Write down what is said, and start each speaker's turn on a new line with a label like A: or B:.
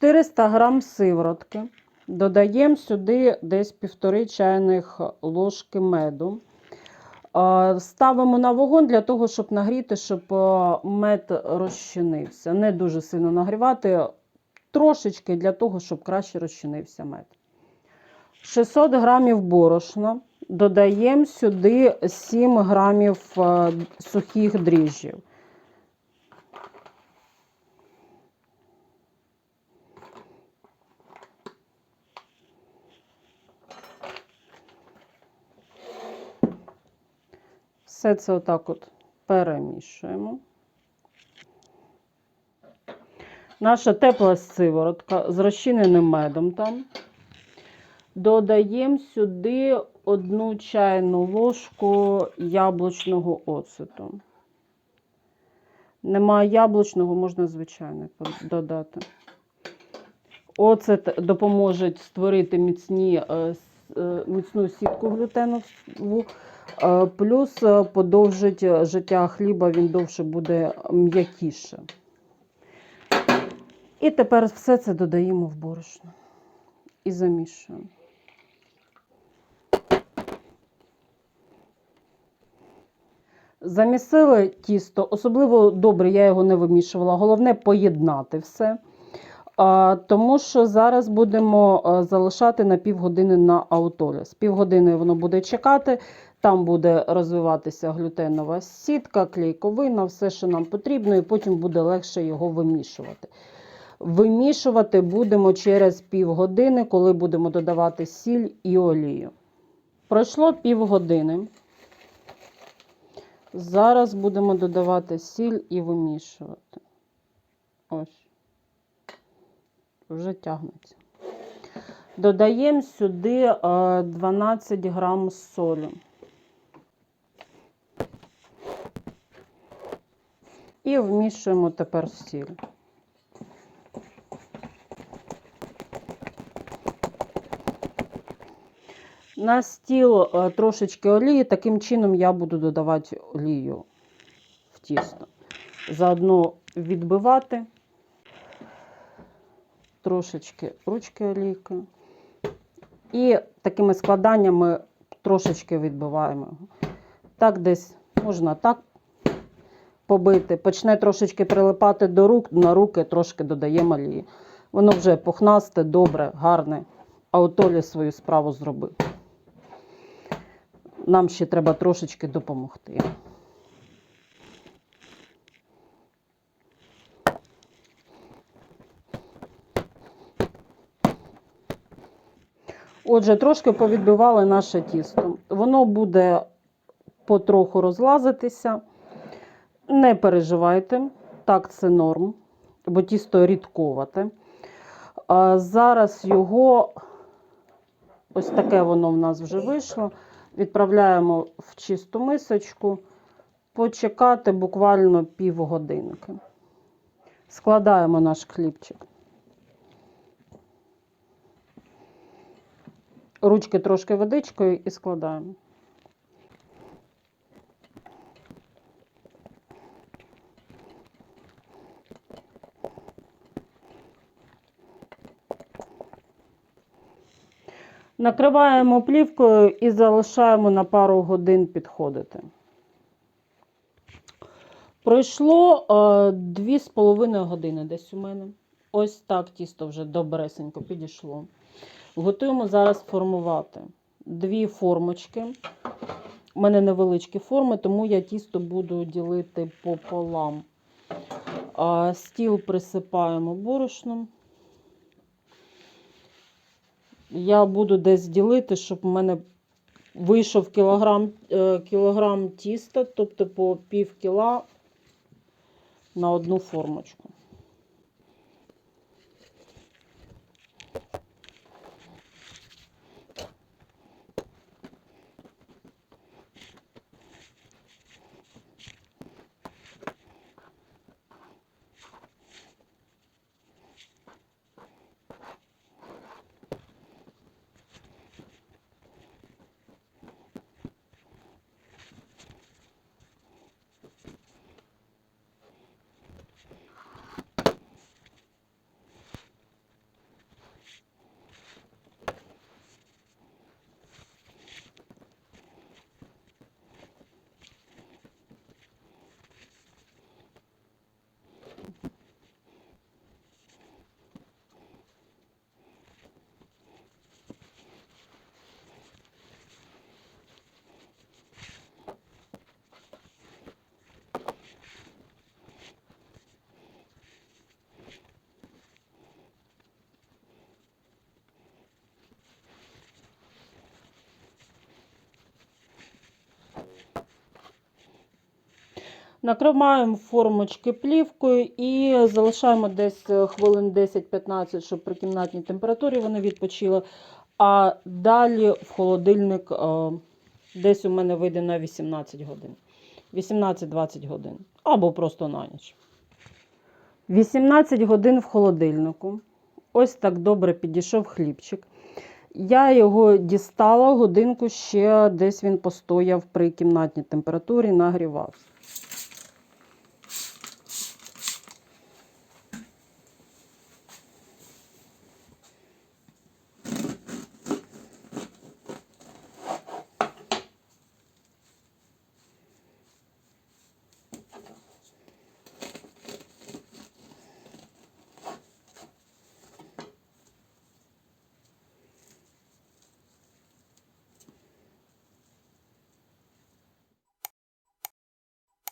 A: 400 грам сиворотки. Додаємо сюди десь півтори чайних ложки меду. Е, Ставимо на вогонь для того, щоб нагріти, щоб е, мед розчинився. Не дуже сильно нагрівати, трошечки для того, щоб краще розчинився мед. 600 грамів борошна. Додаємо сюди 7 грамів е, сухих дріжджів. Все це отак от перемішуємо. Наша тепла сиворотка з розчиненим медом там. Додаємо сюди одну чайну ложку яблучного оцету. Немає яблучного, можна звичайний по- додати. Оцет допоможе створити міцні, е, е, міцну сітку глютенову, плюс е, подовжить е, життя хліба, він довше буде м'якіше. І тепер все це додаємо в борошно і замішуємо. Замісили тісто, особливо добре, я його не вимішувала. Головне поєднати все. Тому що зараз будемо залишати на півгодини на аутоліс. Півгодини воно буде чекати, там буде розвиватися глютенова сітка, клейковина, все, що нам потрібно, і потім буде легше його вимішувати. Вимішувати будемо через півгодини, коли будемо додавати сіль і олію. Пройшло півгодини. Зараз будемо додавати сіль і вимішувати. Ось. Вже тягнеться. Додаємо сюди е, 12 грам солі. І вмішуємо тепер сіль. На стіл е, трошечки олії, таким чином я буду додавати олію в тісто. Заодно відбивати трошечки ручки олійки. І такими складаннями трошечки відбиваємо. Так десь можна так побити. Почне трошечки прилипати до рук, на руки трошки додаємо олії. Воно вже пухнасте, добре, гарне. А Отолі свою справу зробив. Нам ще треба трошечки допомогти. Отже, трошки повідбивали наше тісто. Воно буде потроху розлазитися. Не переживайте, так це норм, бо тісто рідковате. А зараз його, ось таке воно в нас вже вийшло. Відправляємо в чисту мисочку, почекати буквально півгодинки. Складаємо наш хлібчик. Ручки трошки водичкою і складаємо. Накриваємо плівкою і залишаємо на пару годин підходити. Пройшло е, 2,5 години десь у мене. Ось так тісто вже добресенько підійшло. Готуємо зараз формувати дві формочки. У мене невеличкі форми, тому я тісто буду ділити пополам. Стіл присипаємо борошном. Я буду десь ділити, щоб в мене вийшов кілограм, е, кілограм тіста, тобто по пів кіла на одну формочку. Накриваємо формочки плівкою і залишаємо десь е, хвилин 10-15, щоб при кімнатній температурі вони відпочили. А далі в холодильник е, десь у мене вийде на 18 годин. 18-20 годин. Або просто на ніч. 18 годин в холодильнику. Ось так добре підійшов хлібчик. Я його дістала годинку ще десь він постояв при кімнатній температурі, нагрівався.